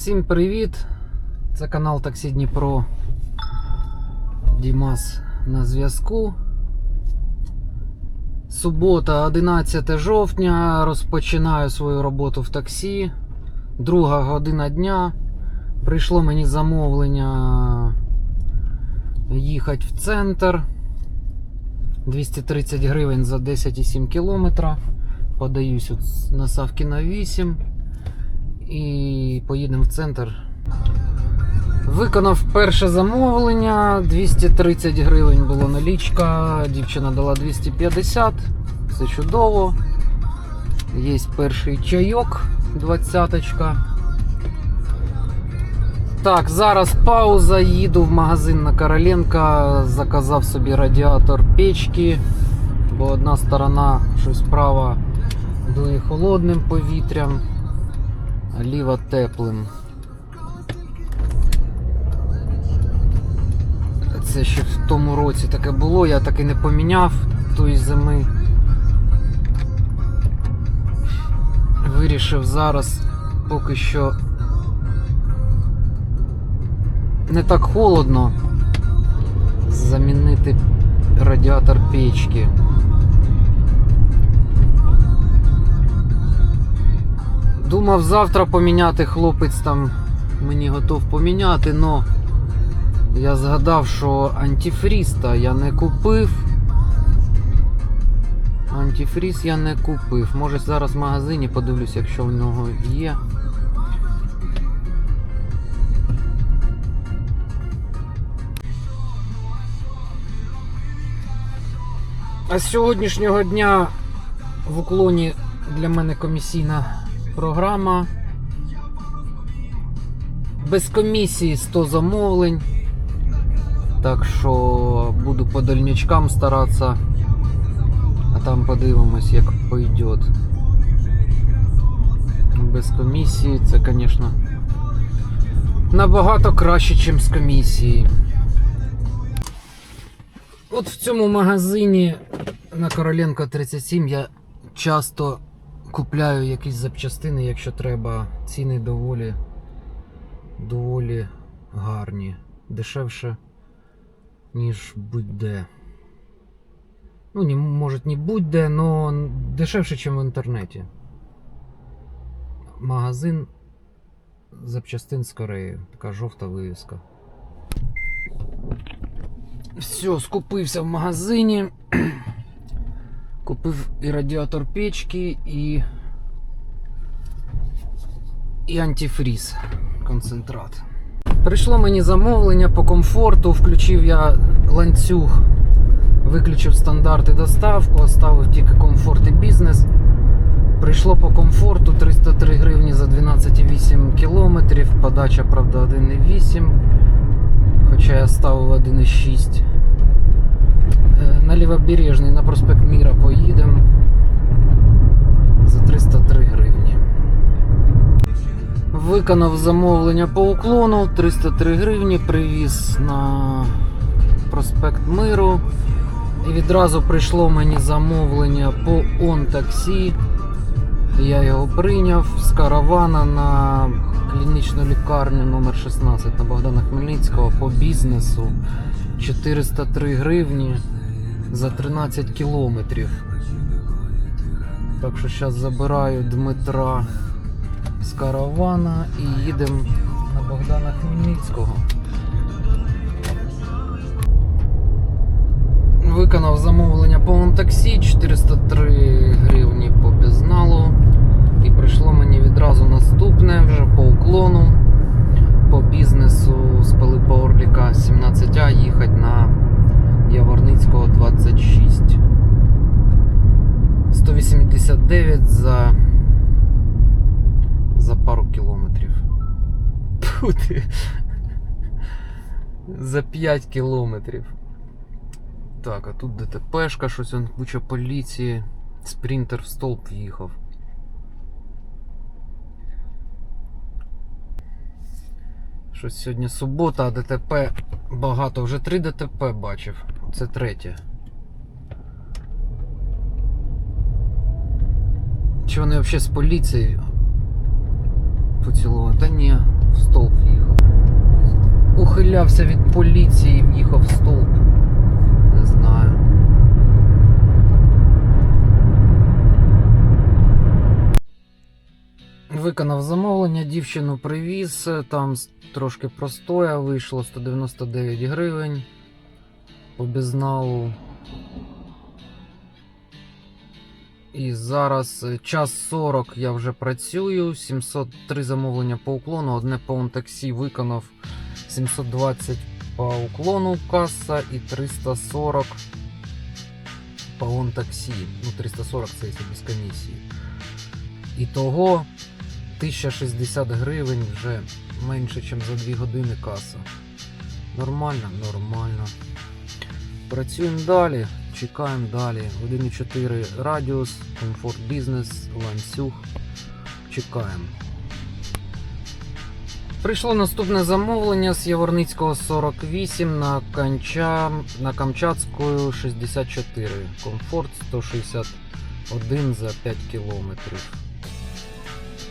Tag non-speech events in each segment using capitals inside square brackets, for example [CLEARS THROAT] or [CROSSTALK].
Всім привіт! Це канал Таксі Дніпро. Дімас на зв'язку. Субота, 11 жовтня. Розпочинаю свою роботу в таксі. Друга година дня. Прийшло мені замовлення їхати в центр. 230 гривень за 10,7 кілометра. Подаюсь на Савкіна 8 і поїдемо в центр. Виконав перше замовлення, 230 гривень було налічка, дівчина дала 250, все чудово. Є перший чайок, двадцяточка. Так, зараз пауза, їду в магазин на Короленка, заказав собі радіатор печки, бо одна сторона щось права дує холодним повітрям, ліва теплим. Це ще в тому році таке було, я так і не поміняв тої зими. Вирішив зараз поки що не так холодно замінити радіатор печки. Думав завтра поміняти хлопець там мені готов поміняти, но я згадав, що антифріз-то я не купив. Антифріз я не купив. Може зараз в магазині подивлюсь, якщо в нього є. А з сьогоднішнього дня в уклоні для мене комісійна програма. Без комісії 100 замовлень. Так що буду по дальнячкам старатися. А там подивимось, як пойдет. Без комісії це, звісно, набагато краще, ніж з комісії. От в цьому магазині на Короленко 37 я часто купляю якісь запчастини, якщо треба. Ціни доволі, доволі гарні. Дешевше, ніж будь-де. Ну, не, може, не будь-де, але дешевше, ніж в інтернеті. Магазин запчастин з Кореї. Така жовта вивіска. Все, скупився в магазині. Купив і радіатор печки, і. І антифріз концентрат. Прийшло мені замовлення по комфорту, включив я ланцюг, виключив стандарти доставку, оставив тільки комфорт і бізнес. Прийшло по комфорту 303 гривні за 12,8 кілометрів. Подача, правда, 1,8. Хоча я ставив 1,6. Е, На лівобережний, на проспект Міра поїдемо за 303 гривні. Виконав замовлення по уклону 303 гривні, привіз на проспект Миру. І відразу прийшло мені замовлення по он таксі. Я його прийняв з каравана на клінічну лікарню номер 16 на Богдана Хмельницького по бізнесу 403 гривні за 13 кілометрів. Так що зараз забираю Дмитра з каравана і їдемо на Богдана Хмельницького. Виконав замовлення по таксі 403 гривні по безналу. І прийшло мені відразу наступне вже по уклону. По бізнесу з Пилипа Орліка 17А їхати на Яворницького 26. 189 за за пару кілометрів. Тьфу. За 5 кілометрів. Так, а тут ДТПшка, щось он куча поліції. Спринтер в стовп в'їхав. Щось сьогодні субота, а ДТП багато. Вже три ДТП бачив. Це третє. Чи вони взагалі з поліцією поцілували? Та ні. в стовп в'їхав. Ухилявся від поліції, в'їхав в стовп. Не знаю. Виконав замовлення, дівчину привіз, там трошки простоя вийшло 199 гривень по безналу. І зараз е, час 40 я вже працюю, 703 замовлення по уклону, одне по таксі виконав 720 по уклону каса і 340 по таксі. Ну, 340 це якщо без комісії. Ітого 1060 гривень вже менше, ніж за 2 години каса. Нормально, нормально. Працюємо далі, чекаємо далі. 1,4 радіус, комфорт бізнес, ланцюг. Чекаємо. Прийшло наступне замовлення з Яворницького 48 на, Канча... на Камчатською 64. Комфорт 161 за 5 кілометрів.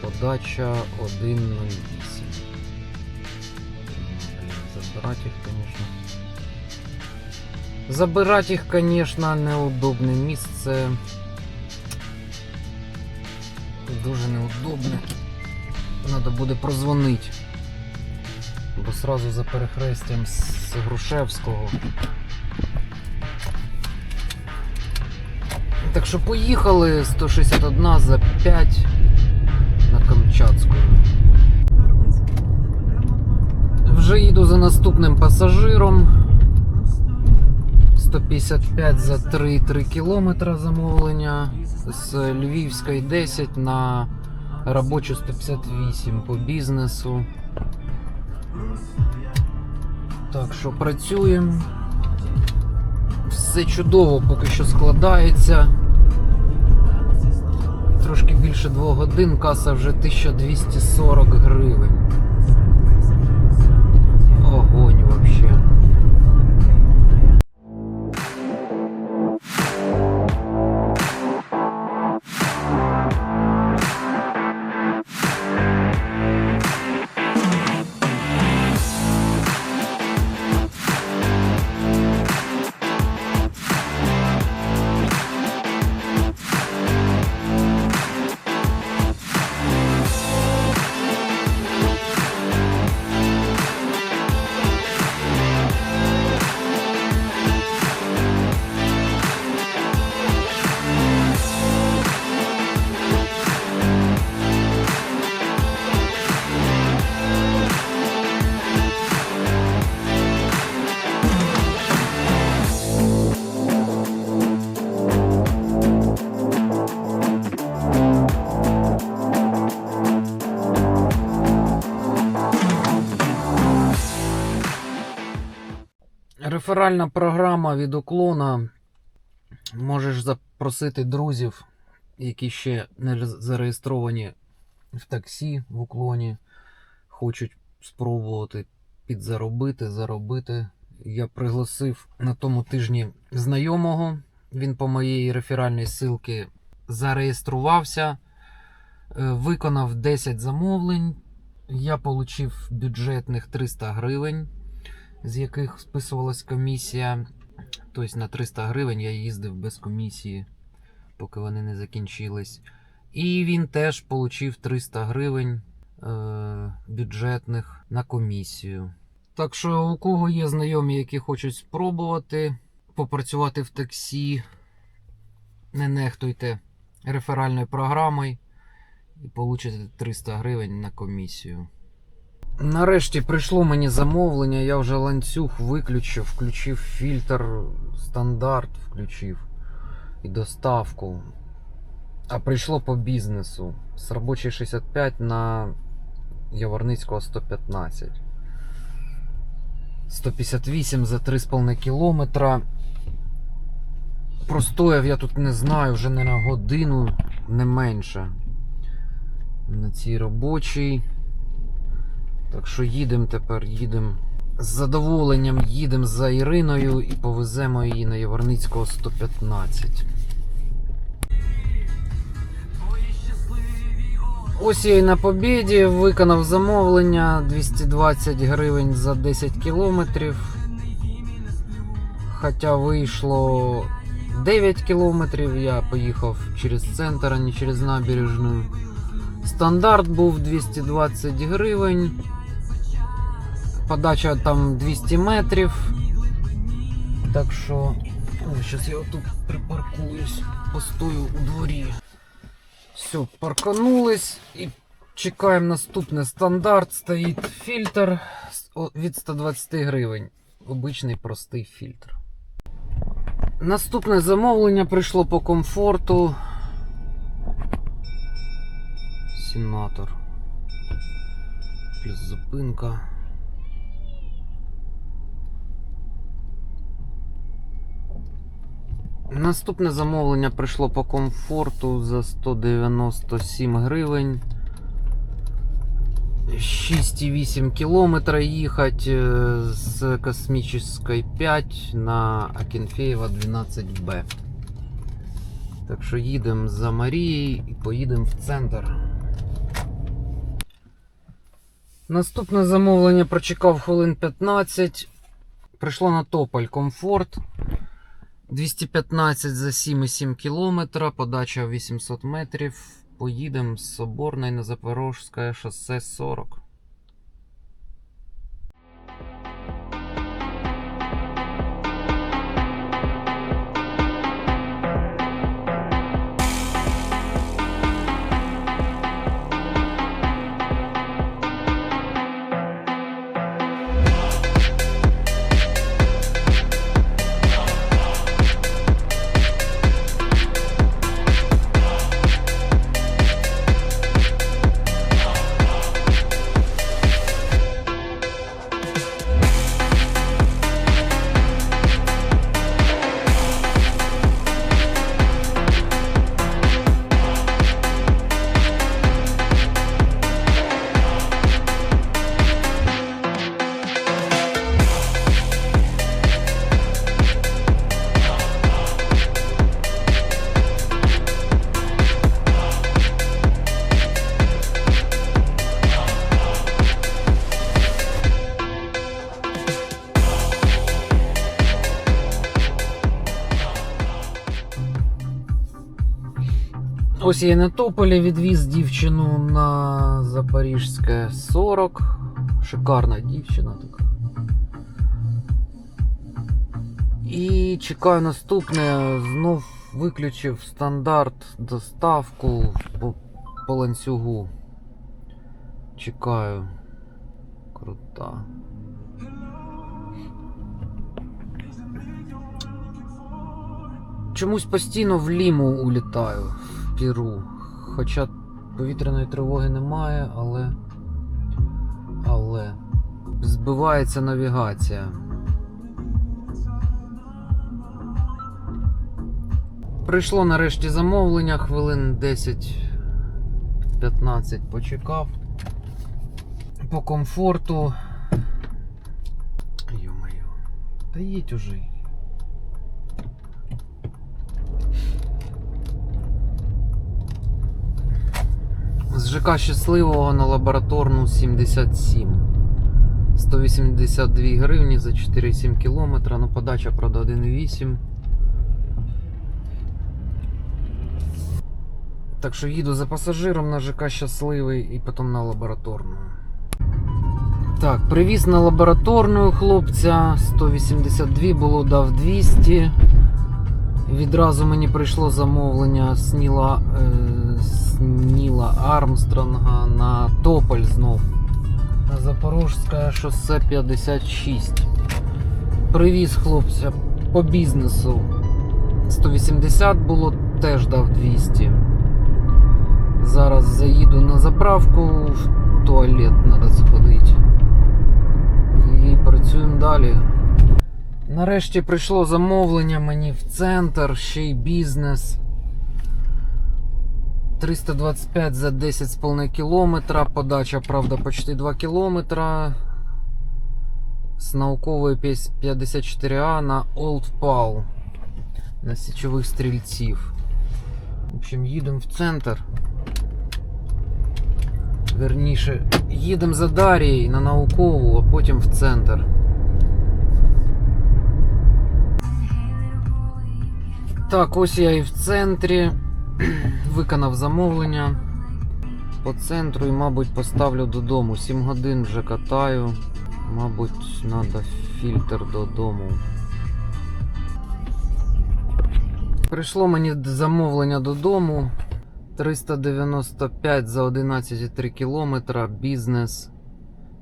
Подача 1.08. Блін, забирати їх, звісно. Забирати їх, звісно, неудобне місце. Дуже неудобне. Треба буде прозвонити. Бо сразу за перехрестям з Грушевського. Так що поїхали 161 за 5 на Камчатську. Вже їду за наступним пасажиром. 155 за 3,3 кілометра замовлення. З Львівської 10 на робочу 158 по бізнесу. Так що працюємо. Все чудово поки що складається. Трошки більше двох годин, каса вже 1240 гривень. Огонь Реферальна програма від уклона. Можеш запросити друзів, які ще не зареєстровані в таксі в уклоні, хочуть спробувати підзаробити, заробити. Я пригласив на тому тижні знайомого. Він по моїй реферальній ссылці зареєструвався, е, виконав 10 замовлень. Я отримав бюджетних 300 гривень з яких списувалась комісія. Тобто на 300 гривень я їздив без комісії, поки вони не закінчились. І він теж отримав 300 гривень е, бюджетних на комісію. Так що, у кого є знайомі, які хочуть спробувати попрацювати в таксі, не нехтуйте реферальною програмою і получите 300 гривень на комісію. Нарешті прийшло мені замовлення, я вже ланцюг виключив, включив фільтр стандарт, включив і доставку. А прийшло по бізнесу з робочої 65 на Яворницького 115. 158 за 3,5 кілометра. Простояв я тут не знаю, вже не на годину, не менше. На цій робочій. Так що їдемо тепер, їдемо. З задоволенням їдемо за Іриною і повеземо її на Яворницького 115. Ось я і на побіді виконав замовлення 220 гривень за 10 кілометрів. Хоча вийшло 9 кілометрів, я поїхав через центр, а не через набережну. Стандарт був 220 гривень. Подача там 200 метрів. Так що. Зараз я тут припаркуюсь, постою у дворі. Все, парканулись і чекаємо наступний стандарт. Стоїть фільтр від 120 гривень. Обичний простий фільтр. Наступне замовлення прийшло по комфорту. Сенатор. Плюс зупинка. Наступне замовлення прийшло по комфорту за 197 гривень. 6,8 кілометра їхати е, з Космічної 5 на Акінфеєва 12Б. Так що їдемо за Марією і поїдемо в центр. Наступне замовлення прочекав хвилин 15. Прийшло на Тополь комфорт. 215 за 7,7 кілометра, подача 800 метрів. Поїдемо з Соборної на Запорожське шосе 40. Ось я на Тополі відвіз дівчину на Запорізьке 40. Шикарна дівчина така. І чекаю наступне. Знов виключив стандарт доставку по, по ланцюгу. Чекаю. Крута. Чомусь постійно в Ліму улітаю в Піру. Хоча повітряної тривоги немає, але. Але. Збивається навігація. Прийшло нарешті замовлення, хвилин 10-15 почекав. По комфорту. Йо-моє. Та їдь уже. З ЖК щасливого на лабораторну 77. 182 гривні за 4,7 кілометра. Ну, подача, правда, 1,8. Так що їду за пасажиром на ЖК щасливий і потім на лабораторну. Так, привіз на лабораторну хлопця 182 було дав 200. Відразу мені прийшло замовлення з Ніла, е, Ніла Армстронга на Тополь знов. Запорожське шосе 56. Привіз хлопця по бізнесу. 180 було, теж дав 200. Зараз заїду на заправку, в туалет треба сходити. І працюємо далі. Нарешті прийшло замовлення мені в центр, ще й бізнес. 325 за 10,5 кілометра. Подача, правда, почти 2 кілометра. З наукової 54А на Old Pal. На січових стрільців. В общем, їдемо в центр. Верніше, їдемо за Дарією на наукову, а потім в центр. Так, ось я і в центрі. [CLEARS THROAT] Виконав замовлення по центру і, мабуть, поставлю додому. 7 годин вже катаю. Мабуть, треба фільтр додому. Прийшло мені замовлення додому. 395 за 11,3 кілометра. Бізнес.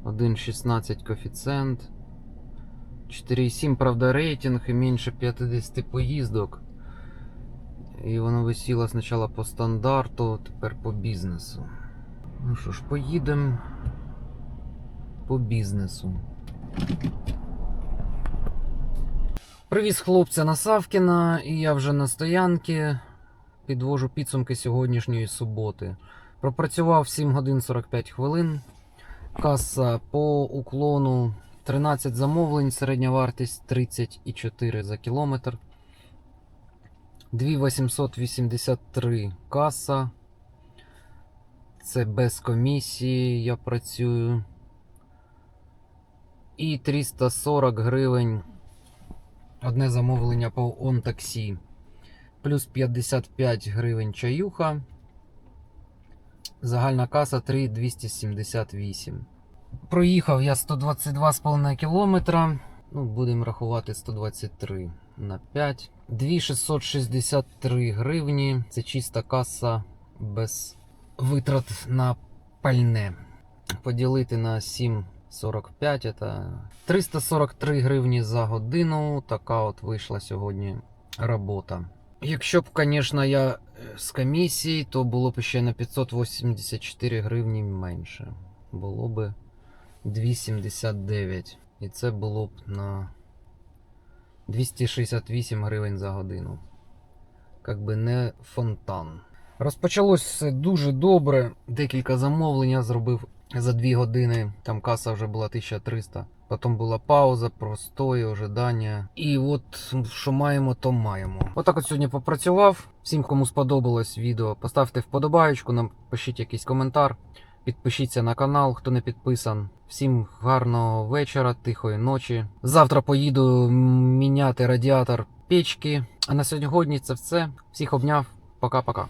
1,16 коефіцієнт. 4,7, правда, рейтинг і менше 50 поїздок. І воно висіло спочатку по стандарту, тепер по бізнесу. Ну що ж, поїдемо по бізнесу. Привіз хлопця на Савкіна, і я вже на стоянці підвожу підсумки сьогоднішньої суботи. Пропрацював 7 годин 45 хвилин. Каса по уклону 13 замовлень, середня вартість 34 за кілометр. 2883 каса. Це без комісії я працюю. І 340 гривень. Одне замовлення по онтаксі. Плюс 55 гривень чаюха. Загальна каса 3278. Проїхав я 122,5 кілометра. Ну, будемо рахувати 123 на 5. 2663 гривні. Це чиста каса без витрат на пальне. Поділити на 7,45 це 343 гривні за годину. Така от вийшла сьогодні робота. Якщо б, звісно, я е, з комісії, то було б ще на 584 гривні менше. Було б 2,79. І це було б на 268 гривень за годину. Как би не фонтан. Розпочалось все дуже добре. Декілька замовлень я зробив за 2 години. Там каса вже була 1300. Потім була пауза, простої, ожидання. І от що маємо, то маємо. Отак от сьогодні попрацював. Всім, кому сподобалось відео, поставте вподобаєчку, напишіть якийсь коментар. Підпишіться на канал, хто не підписан. Всім гарного вечора, тихої ночі. Завтра поїду міняти радіатор печки. А на сьогодні це все. Всіх обняв. Пока-пока.